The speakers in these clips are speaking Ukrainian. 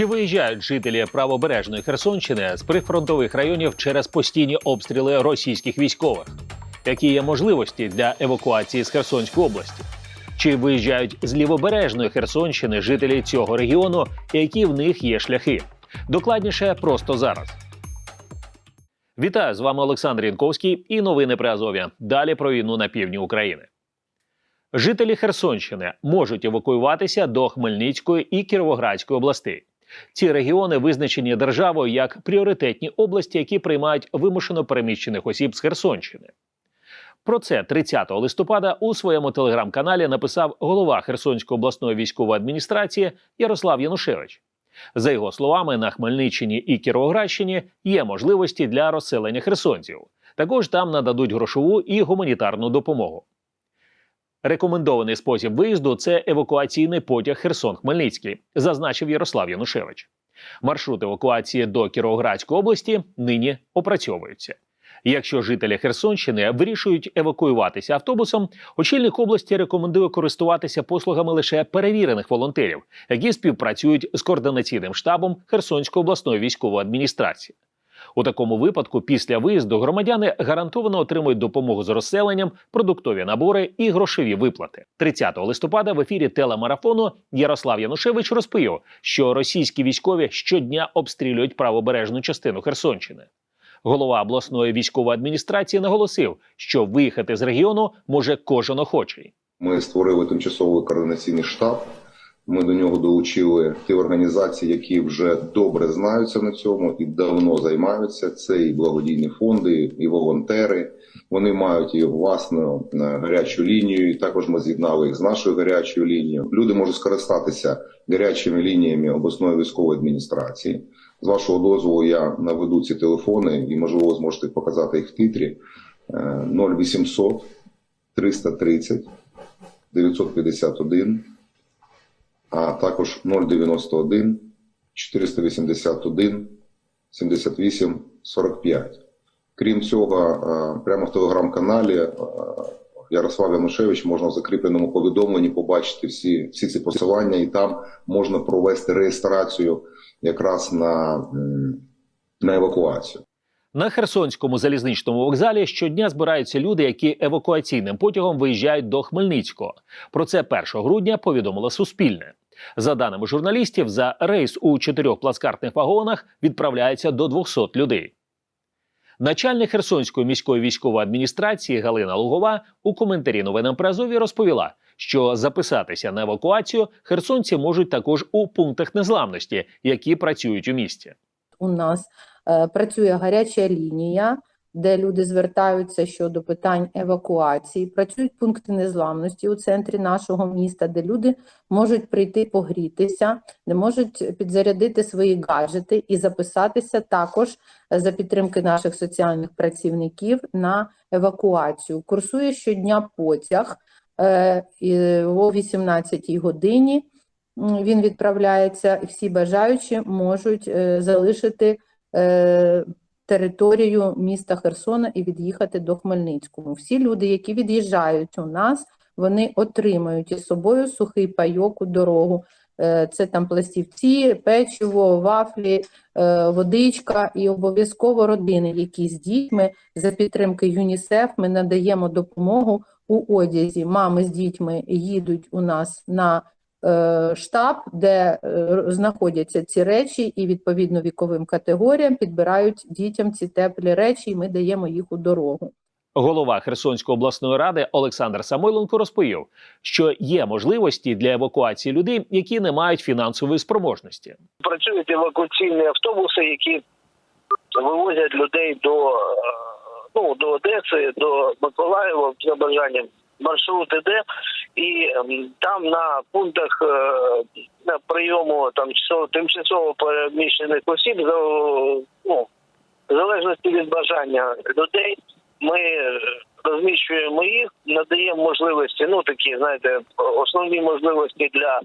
Чи виїжджають жителі правобережної Херсонщини з прифронтових районів через постійні обстріли російських військових? Які є можливості для евакуації з Херсонської області? Чи виїжджають з лівобережної Херсонщини жителі цього регіону, які в них є шляхи? Докладніше просто зараз. Вітаю з вами Олександр Янковський і новини при Азові. Далі про війну на півдні України. Жителі Херсонщини можуть евакуюватися до Хмельницької і Кіровоградської областей. Ці регіони визначені державою як пріоритетні області, які приймають вимушено переміщених осіб з Херсонщини. Про це 30 листопада у своєму телеграм-каналі написав голова Херсонської обласної військової адміністрації Ярослав Янушевич. За його словами, на Хмельниччині і Кіровоградщині є можливості для розселення херсонців. Також там нададуть грошову і гуманітарну допомогу. Рекомендований спосіб виїзду це евакуаційний потяг Херсон-Хмельницький, зазначив Ярослав Янушевич. Маршрут евакуації до Кіровоградської області нині опрацьовується. Якщо жителі Херсонщини вирішують евакуюватися автобусом, очільник області рекомендує користуватися послугами лише перевірених волонтерів, які співпрацюють з координаційним штабом Херсонської обласної військової адміністрації. У такому випадку, після виїзду громадяни гарантовано отримують допомогу з розселенням, продуктові набори і грошові виплати. 30 листопада в ефірі телемарафону Ярослав Янушевич розповів, що російські військові щодня обстрілюють правобережну частину Херсонщини. Голова обласної військової адміністрації наголосив, що виїхати з регіону може кожен охочий. Ми створили тимчасовий координаційний штаб. Ми до нього долучили ті організації, які вже добре знаються на цьому і давно займаються. Це і благодійні фонди, і волонтери. Вони мають і власну е, гарячу лінію. І також ми з'єднали їх з нашою гарячою лінією. Люди можуть скористатися гарячими лініями обласної військової адміністрації. З вашого дозволу я наведу ці телефони і можливо зможете показати їх в титрі Е, 0800 330 951 а також 091 481 78 45. Крім цього, е, прямо в телеграм-каналі е, Ярослав Янушевич можна в закріпленому повідомленні побачити всі, всі ці посилання, і там можна провести реєстрацію якраз на, на евакуацію. На Херсонському залізничному вокзалі щодня збираються люди, які евакуаційним потягом виїжджають до Хмельницького. Про це 1 грудня повідомило Суспільне. За даними журналістів, за рейс у чотирьох плацкартних вагонах відправляється до 200 людей. Начальник Херсонської міської військової адміністрації Галина Лугова у коментарі новинам при Азові розповіла, що записатися на евакуацію херсонці можуть також у пунктах незламності, які працюють у місті. у нас е, працює гаряча лінія, де люди звертаються щодо питань евакуації. Працюють пункти незламності у центрі нашого міста, де люди можуть прийти погрітися, де можуть підзарядити свої гаджети і записатися також за підтримки наших соціальних працівників на евакуацію. Курсує щодня потяг е, о 18-й годині. Він відправляється, і всі бажаючі можуть е, залишити е, територію міста Херсона і від'їхати до Хмельницького. Всі люди, які від'їжджають у нас, вони отримають із собою сухий пайок у дорогу. Е, Це там пластівці, печиво, вафлі, е, водичка і обов'язково родини, які з дітьми за підтримки ЮНІСЕФ ми надаємо допомогу у одязі. Мами з дітьми їдуть у нас на штаб, де е, знаходяться ці речі, і відповідно віковим категоріям підбирають дітям ці теплі речі, і ми даємо їх у дорогу. Голова Херсонської обласної ради Олександр Самойленко розповів, що є можливості для евакуації людей, які не мають фінансової спроможності. працюють евакуаційні автобуси, які вивозять людей до, е, ну, до Одеси, до Миколаєва за бажанням. Маршрут іде, і ем, там на пунктах е, на прийому там часово- тимчасово переміщених осіб, ну, в залежності від бажання людей, ми розміщуємо їх, надаємо можливості, ну такі, знаєте, основні можливості для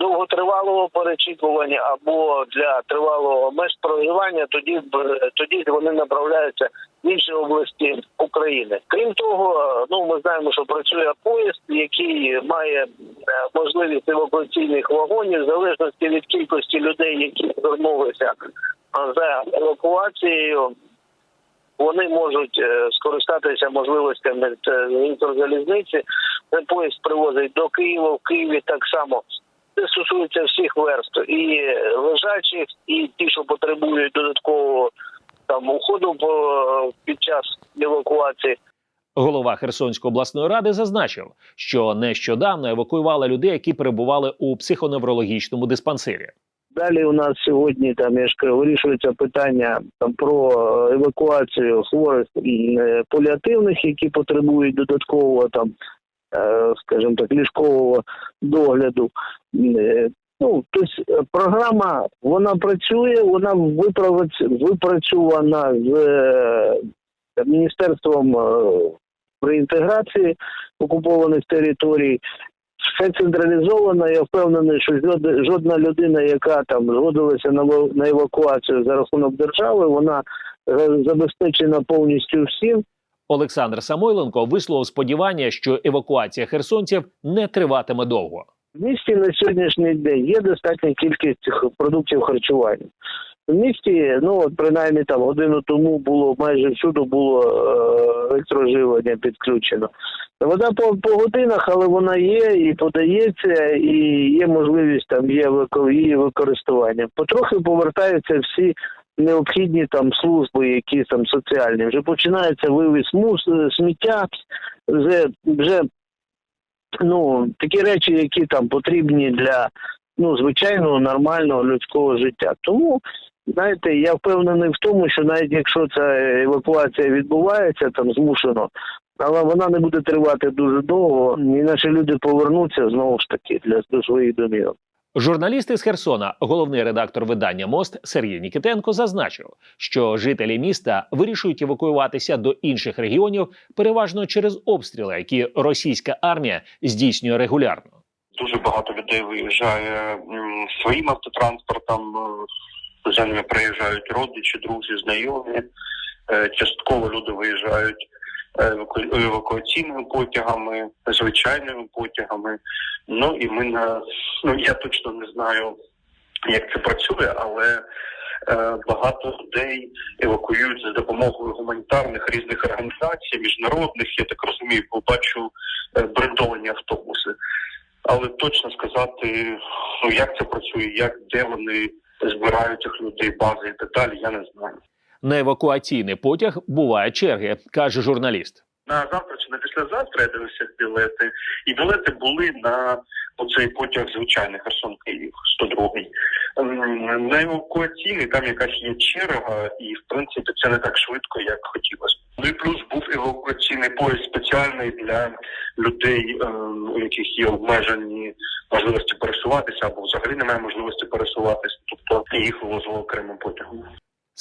довготривалого перечікування або для тривалого межпрогрівання, тоді б- тоді вони направляються в інші області України. Крім того, е, ну ми знаємо, що працює поїзд, який має е, можливість евакуаційних вагонів в залежності від кількості людей, які звернулися е, за евакуацією. Вони можуть е, скористатися можливостями е, Укрзалізниці. Цей поїзд привозить до Києва, в Києві так само. Це стосується всіх верств і лежачих, і ті, що потребують додаткового там уходу під час евакуації. Голова Херсонської обласної ради зазначив, що нещодавно евакуювали людей, які перебували у психоневрологічному диспансері. Далі у нас сьогодні там я ж кажу, вирішується питання там про е, евакуацію хворих е, паліативних, які потребують додаткового там, скажімо так, ліжкового догляду. Е, Ну, тобто е, програма вона працює, вона випрацьована з е, міністерством е, реінтеграції окупованих територій. Все централізовано. Я впевнений, що жод- жодна людина, яка там згодилася на ва- на евакуацію за рахунок держави, вона е, забезпечена повністю всім. Олександр Самойленко висловив сподівання, що евакуація херсонців не триватиме довго. В місті на сьогоднішній день є достатня кількість продуктів харчування. В місті, ну от принаймні там годину тому було майже всюди було е, електроживлення підключено. Вода по, по годинах, але вона є і подається, і є можливість там є використання. Потрохи повертаються всі необхідні там служби, які там соціальні. Вже починається вивіз мус, сміття, вже вже ну, такі речі, які там потрібні для ну, звичайного нормального людського життя. Тому, знаєте, я впевнений в тому, що навіть якщо ця евакуація відбувається там змушено, але вона не буде тривати дуже довго, і наші люди повернуться знову ж таки для до своїх домівок. Журналіст із Херсона, головний редактор видання Мост Сергій Нікітенко, зазначив, що жителі міста вирішують евакуюватися до інших регіонів переважно через обстріли, які російська армія здійснює регулярно. дуже багато людей виїжджає своїм автотранспортом. е, За ними приїжджають родичі, друзі, знайомі. Е, Частково люди виїжджають евакуаційними потягами, звичайними потягами. Ну і ми на ну я точно не знаю, як це працює, але е, багато людей евакуюють за допомогою гуманітарних різних організацій, міжнародних. Я так розумію, побачу е, брендовані автобуси. Але точно сказати, ну як це працює, як де вони збирають цих людей, бази і так далі, я не знаю. На евакуаційний потяг бувають черги, каже журналіст. На завтра чи на післязавтра я дивився білети, і білети були на оцей потяг звичайний Херсон Київ 102 Ем, На евакуаційний там якась є черга, і в принципі це не так швидко, як хотілося. Ну і плюс був евакуаційний поїзд спеціальний для людей, ем, у яких є обмежені можливості пересуватися, або взагалі немає можливості пересуватися. Тобто їх вивозили окремим потягом.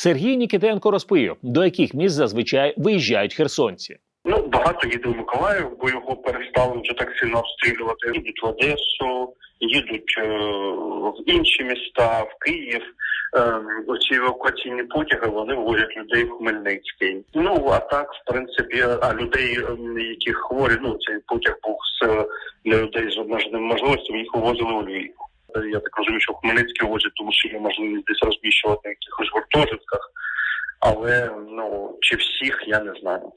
Сергій Нікітенко розповів, до яких міст зазвичай виїжджають херсонці. Ну, багато їде в Миколаїв, бо його перестали вже так сильно обстрілювати. Їдуть в Одесу, їдуть е, в інші міста, в Київ. Е, оці евакуаційні потяги вони возять людей в Хмельницький. Ну а так, в принципі, а людей, ем, які хворі, ну цей потяг був з е, для людей з обмеженими можливостями, їх вивозили у Львів. Е, Я так розумію, що в Хмельницький возять, тому що є можливість десь розміщувати в якихось гуртожитках. Але ну чи всіх я не знаю.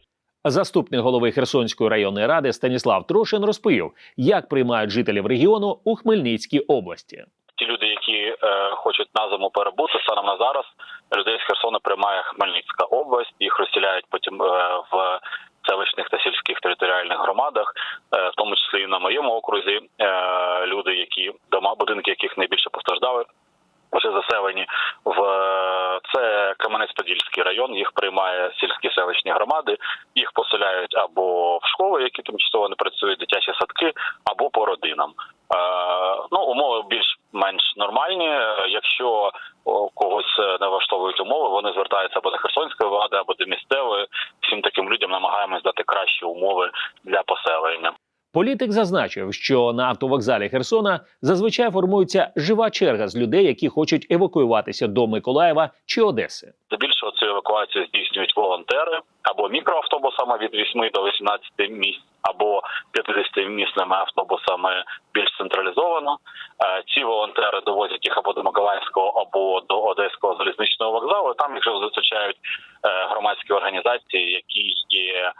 Заступник голови Херсонської районної ради Станіслав Трошин розповів, як приймають жителів регіону у Хмельницькій області. ті люди, які е, хочуть на зиму перебути станом на зараз, людей з Херсона приймає Хмельницька область. Їх розділяють потім е, в селищних та сільських територіальних громадах, е, в тому числі і на моєму окрузі. Е, люди, які дома, будинки, яких найбільше постраждали. Вже заселені в е, це Кам'янець-Подільський район. Їх приймає сільські селищні громади. Їх поселяють або в школи, які тимчасово не працюють, дитячі садки, або по родинам. Ну, умови більш-менш нормальні. Якщо о, когось е, не влаштовують умови, вони звертаються або до Херсонської влади, або до місцевої. Всім таким людям намагаємось дати кращі умови для поселення. Політик зазначив, що на автовокзалі Херсона зазвичай формується жива черга з людей, які хочуть евакуюватися до Миколаєва чи Одеси. Здебільшого цю евакуацію здійснюють волонтери або мікроавтобусами від 8 до 18 місць, або 50-місними автобусами більш централізовано. Е, Ці волонтери довозять їх або до Миколаївського, або до Одеського залізничного вокзалу. Там їх вже зустрічають е, громадські організації, які є.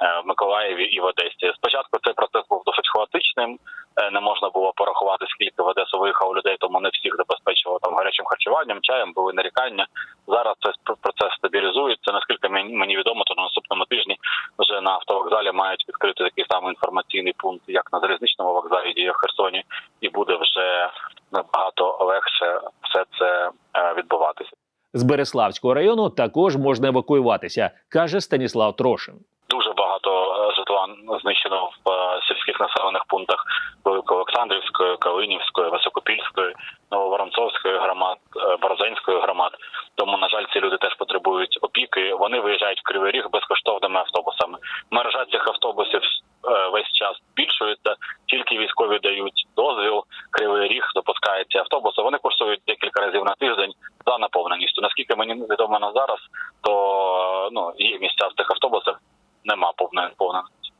Е, В Миколаєві і в Одесі спочатку цей процес був досить хаотичним. Е, Не можна було порахувати скільки в Одесу виїхало людей, тому не всіх забезпечували там гарячим харчуванням, чаєм, були нарікання. Зараз цей пр- процес стабілізується. Наскільки мені мені відомо, то на наступному тижні вже на автовокзалі мають відкрити такий самий інформаційний пункт, як на залізничному вокзалі діє в Херсоні, і буде вже набагато легше все це е, відбуватися. З Береславського району також можна евакуюватися, каже Станіслав Трошин. Дуже багато е, житла знищено в е, сільських населених пунктах Великоолександрівської, Калинівської, Високопільської, Нововоронцовської громад, е, Борозенської громад. Тому, на жаль, ці люди теж потребують опіки. Вони виїжджають в Кривий Ріг безкоштовними автобусами. Мережа цих автобусів е, весь час збільшується. Тільки військові дають дозвіл. Кривий Ріг запускається автобуси. Вони курсують декілька разів на тиждень за наповненістю. Наскільки мені відомо на зараз, то ну є місця в цих автобусах. Нема повної наповненості.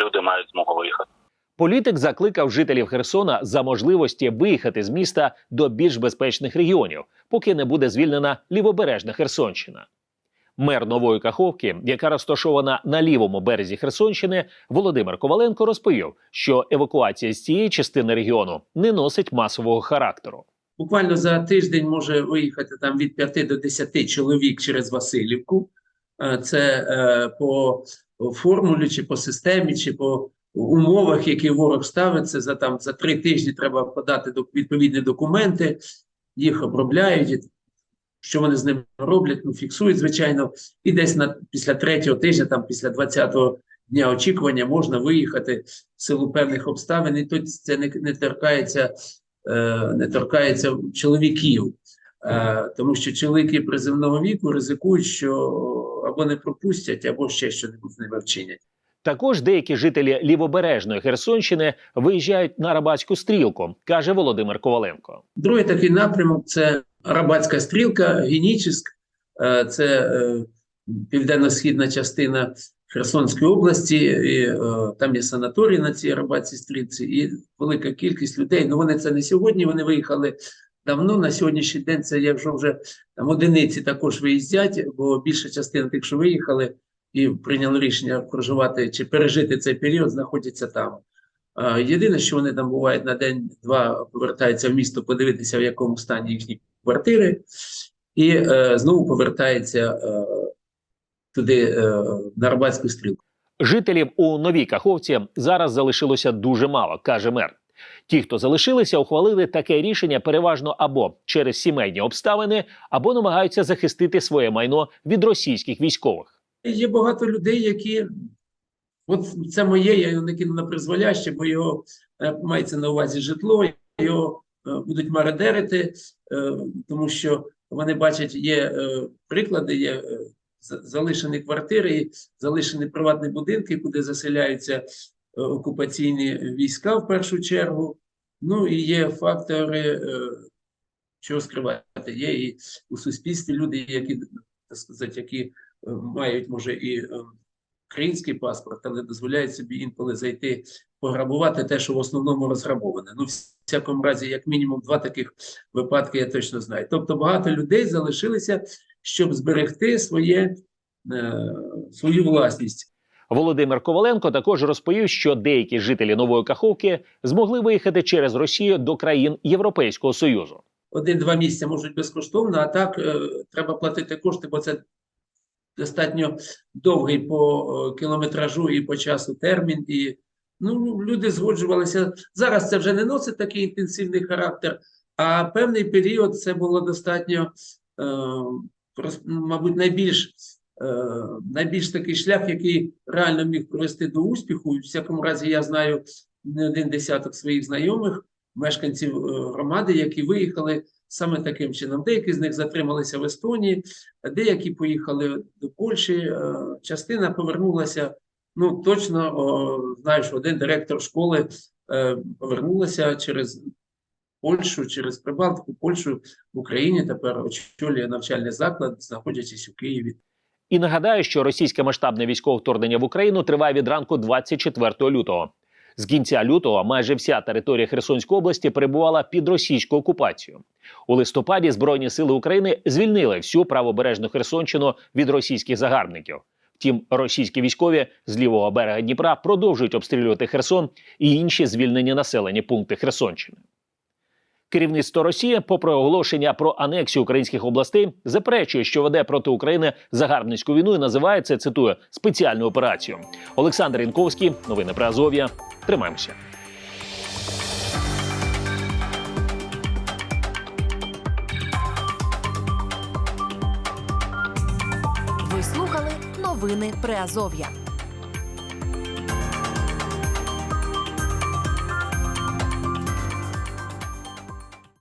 Люди мають змогу виїхати. Політик закликав жителів Херсона за можливості виїхати з міста до більш безпечних регіонів, поки не буде звільнена лівобережна Херсонщина. Мер Нової Каховки, яка розташована на лівому березі Херсонщини, Володимир Коваленко розповів, що евакуація з цієї частини регіону не носить масового характеру. Буквально за тиждень може виїхати там від 5 до 10 чоловік через Васильівку. Е, Це е, по формулі, чи по системі, чи по умовах, які ворог ставить. Це за там за три тижні треба подати відповідні документи, їх обробляють. Що вони з ними роблять? Ну, фіксують, звичайно, і десь на після третього тижня, там після 20-го дня очікування, можна виїхати в силу певних обставин. І тут це не, не торкається е, не торкається чоловіків, Е, тому що чоловіки приземного віку ризикують, що або не пропустять, або ще щось з ними вчинять. Також деякі жителі лівобережної Херсонщини виїжджають на рабатську стрілку, каже Володимир Коваленко. Другий такий напрямок це Арабатська стрілка, Генічеськ, е, це е, південно-східна частина Херсонської області. І, е, там є санаторій на цій Арабатській стрілці, і велика кількість людей. Ну вони це не сьогодні. Вони виїхали давно. На сьогоднішній день це якщо вже там одиниці також виїздять, бо більша частина тих, що виїхали і прийняли рішення проживати чи пережити цей період, знаходяться там. Єдине, що вони там бувають на день-два, повертаються в місто подивитися, в якому стані їхні квартири, і е, знову повертаються е, туди, е, на Арбатську стрілку. Жителів у новій Каховці зараз залишилося дуже мало, каже мер. Ті, хто залишилися, ухвалили таке рішення переважно або через сімейні обставини, або намагаються захистити своє майно від російських військових. Є багато людей, які от це моє, я його не кину на призволяще, бо його е, мається на увазі житло, його е, будуть мародерити, е, тому що вони бачать, є приклади, є залишені квартири, залишені приватні будинки, куди заселяються окупаційні війська в першу чергу. Ну і є фактори, чого скривати. Є і у суспільстві люди, які так сказати, які мають може і український паспорт, але дозволяють собі інколи зайти пограбувати те, що в основному розграбоване. Ну, в всякому разі, як мінімум, два таких випадки я точно знаю. Тобто багато людей залишилися, щоб зберегти своє, е, свою власність. Володимир Коваленко також розповів, що деякі жителі нової Каховки змогли виїхати через Росію до країн Європейського союзу. Один-два місяці можуть безкоштовно, а так е, треба платити кошти, бо це достатньо довгий по е, кілометражу і по часу термін. І ну, люди згоджувалися. Зараз це вже не носить такий інтенсивний характер, а певний період це було достатньо, е, прос- мабуть, найбільш. е, Найбільш такий шлях, який реально міг привести до успіху. І всякому разі, я знаю не один десяток своїх знайомих, мешканців е, громади, які виїхали саме таким чином. Деякі з них затрималися в Естонії, деякі поїхали до Польщі, е, частина повернулася Ну, точно знаю, один директор школи е, повернулася через Польщу, через Прибалтику, Польщу в Україні тепер очолює навчальний заклад, знаходячись у Києві. І нагадаю, що російське масштабне військове вторгнення в Україну триває від ранку 24 лютого. З кінця лютого майже вся територія Херсонської області перебувала під російською окупацією. У листопаді Збройні сили України звільнили всю правобережну Херсонщину від російських загарбників. Втім, російські військові з лівого берега Дніпра продовжують обстрілювати Херсон і інші звільнені населені пункти Херсонщини. Керівництво Росії, попри оголошення про анексію українських областей, заперечує, що веде проти України загарбницьку війну і називає це цитую спеціальну операцію. Олександр Інковський, новини про Азов'я. Тримаємося. Ви слухали новини Приазов'я.